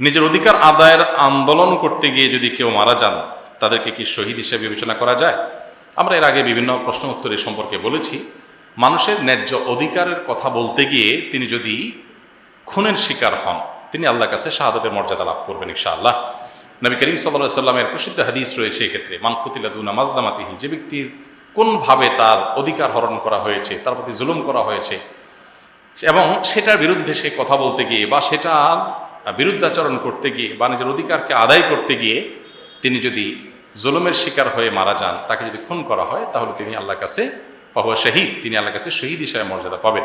নিজের অধিকার আদায়ের আন্দোলন করতে গিয়ে যদি কেউ মারা যান, তাদেরকে কি শহীদ হিসেবে বিবেচনা করা যায়? আমরা এর আগে বিভিন্ন প্রশ্ন উত্তর এ সম্পর্কে বলেছি। মানুষের ন্যায্য অধিকারের কথা বলতে গিয়ে তিনি যদি খুনের শিকার হন, তিনি আল্লাহর কাছে শাহাদতের মর্যাদা লাভ করবেন ইনশাআল্লাহ। নবী করিম সাল্লাহ সাল্লামের প্রসিদ্ধ হাদিস রয়েছে এক্ষেত্রে মানকুতিলা দুনা মাজলামাতিহি যে ব্যক্তির কোনভাবে তার অধিকার হরণ করা হয়েছে, তার প্রতি জুলুম করা হয়েছে, এবং সেটার বিরুদ্ধে সে কথা বলতে গিয়ে বা সেটার বিরুদ্ধাচরণ করতে গিয়ে বা নিজের অধিকারকে আদায় করতে গিয়ে তিনি যদি জুলুমের শিকার হয়ে মারা যান, তাকে যদি খুন করা হয়, তাহলে তিনি আল্লাহর কাছে পাহুয়া শহীদ, তিনি আল্লাহর কাছে শহীদ হিসাবে মর্যাদা পাবেন।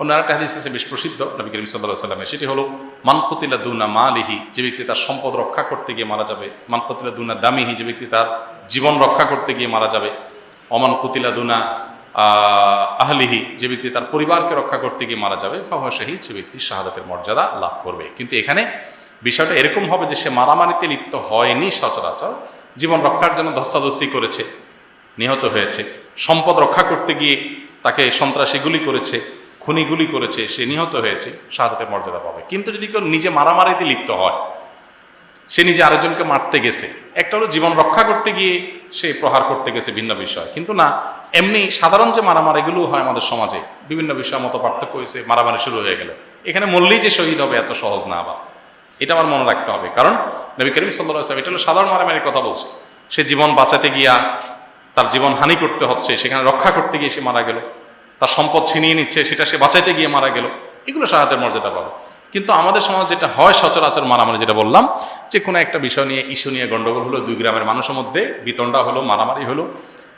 অন্য আরেকটা হাদিস আছে, বেশ প্রসিদ্ধ, নবী করিম সাল্লাহ সাল্লামের সেটি হলো মানকুতিলা দুনা মালিহি, যে ব্যক্তি তার সম্পদ রক্ষা করতে গিয়ে মারা যাবে মানকুতিলা দুনা দামিহি, যে ব্যক্তি তার জীবন রক্ষা করতে গিয়ে মারা যাবে, অমান কুতিলা দুনা আহলিহি, যে ব্যক্তি তার পরিবারকে রক্ষা করতে গিয়ে মারা যাবে, ফাহুয়া শহীদ, সে ব্যক্তি শাহাদাতের মর্যাদা লাভ করবে। কিন্তু এখানে বিষয়টা এরকম হবে যে সে মারামারিতে লিপ্ত হয়নি সচরাচর, জীবন রক্ষার জন্য ধস্তাধস্তি করেছে, নিহত হয়েছে, সম্পদ রক্ষা করতে গিয়ে তাকে সন্ত্রাসী গুলি করেছে খুনি গুলি করেছে, সে নিহত হয়েছে, শাহাদাতের মর্যাদা পাবে। কিন্তু যদি কেউ নিজে মারামারিতে লিপ্ত হয় সে নিজে আরেকজনকে মারতে গেছে। একটা হলো জীবন রক্ষা করতে গিয়ে সে প্রহার করতে গেছে ভিন্ন বিষয়। কিন্তু না, এমনি সাধারণ যে মারামারিগুলো হয় আমাদের সমাজে। বিভিন্ন বিষয় মতো পার্থক্য হয়েছে, মারামারি শুরু হয়ে গেল। এখানে মরলেই যে শহীদ হবে এত সহজ না আবার। এটা আমার মনে রাখতে হবে। কারণ নবী করিম সাল্লাহ আসলাম এটা হলো সাধারণ মারামারির কথা বলছে। সে জীবন বাঁচাতে গিয়া তার জীবন হানি করতে হচ্ছে, সেখানে রক্ষা করতে গিয়ে সে মারা গেল। তার সম্পদ ছিনিয়ে নিচ্ছে, সেটা সে বাঁচাইতে গিয়ে মারা গেল। এগুলো সাহায্যের মর্যাদা পাবে। কিন্তু আমাদের সমাজ যেটা হয় সচরাচর মারামারি, যেটা বললাম, যে কোনো একটা বিষয় নিয়ে ইস্যু নিয়ে গন্ডগোল হলো, দুই গ্রামের মানুষের মধ্যে বিতণ্ডা হলো, মারামারি হলো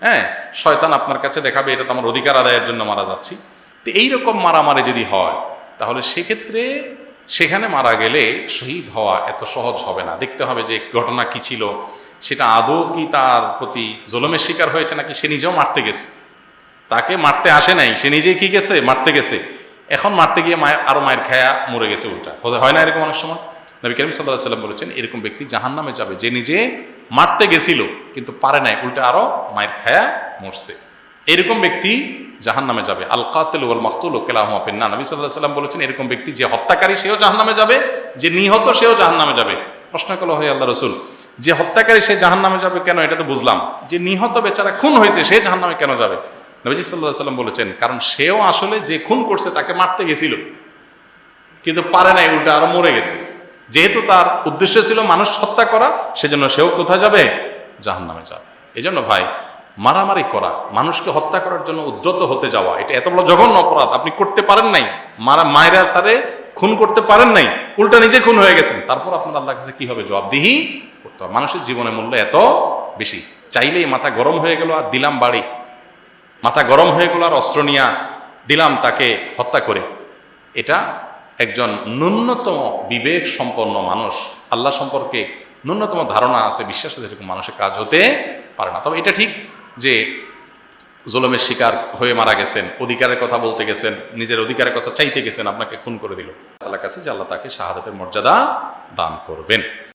হ্যাঁ শয়তান আপনার কাছে দেখাবে এটা তো আমার অধিকার আদায়ের জন্য মারা যাচ্ছি। তো এইরকম মারামারি যদি হয়, তাহলে সেক্ষেত্রে সেখানে মারা গেলে শহীদ হওয়া এত সহজ হবে না। দেখতে হবে যে ঘটনা কি ছিল, সেটা আদৌ কি তার প্রতি জলমের শিকার হয়েছে নাকি সে নিজেও মারতে গেছে। তাকে মারতে আসে নাই, সে নিজেই কি গেছে? মারতে গেছে। এখন মারতে গিয়ে মায়ের, আরও মায়ের খায়া মরে গেছে উল্টা। হয় না এরকম অনেক সময়? নবী করিম সাল্লাহ সাল্লাম বলেছেন, এরকম ব্যক্তি জাহান নামে যাবে। যে নিজে মারতে গেছিল, কিন্তু পারে নাই, উল্টা আরও মায়ের খায়া মরছে। এরকম ব্যক্তি জাহান নামে যাবে। আল কাতেল ওয়াল মাকতুল কেলাহ না নবী সাল্লাহ সাল্লাম বলেছেন, এরকম ব্যক্তি যে হত্যাকারী, সেও জাহান নামে যাবে। যে নিহত, সেও জাহান নামে যাবে। প্রশ্ন করল হয় আল্লাহ রসুল, যে হত্যাকারী, সে জাহান নামে যাবে কেন? এটা তো বুঝলাম। যে নিহত বেচারা খুন হয়েছে, সে জাহান নামে কেন যাবে? নবীজি সাল্লাহ সাল্লাম বলেছেন, কারণ সেও আসলে যে খুন করছে তাকে মারতে গেছিল। কিন্তু পারে নাই, উল্টা আরও মরে গেছে। যেহেতু তার উদ্দেশ্য ছিল মানুষ হত্যা করা, সেজন্য সেও কোথায় যাবে? জাহান নামে যাবে। এই জন্য ভাই, মারামারি করা, মানুষকে হত্যা করার জন্য উদ্যত হতে যাওয়া, এটা এত বড় জঘন্য অপরাধ, আপনি করতে পারেন নাই। মারা মায়েরা তারে খুন করতে পারেন নাই। উল্টা নিজে খুন হয়ে গেছেন। তারপর আপনার আল্লাহ কাছে কি হবে? জবাবদিহি করতে হবে। মানুষের জীবনের মূল্য এত বেশি। চাইলেই মাথা গরম হয়ে গেল আর দিলাম বাড়ি। মাথা গরম হয়ে গেল আর অস্ত্র নিয়া দিলাম তাকে হত্যা করে। এটা একজন ন্যূনতম বিবেক সম্পন্ন মানুষ। আল্লাহ সম্পর্কে ন্যূনতম ধারণা আছে, বিশ্বাস এরকম মানুষের কাজ হতে পারে না। তবে এটা ঠিক যে জোলমের শিকার হয়ে মারা গেছেন, অধিকারের কথা বলতে গেছেন, নিজের অধিকারের কথা চাইতে গেছেন, আপনাকে খুন করে দিল। আল্লাহ কাছে যে আল্লাহ তাকে শাহাদাতের মর্যাদা দান করবেন।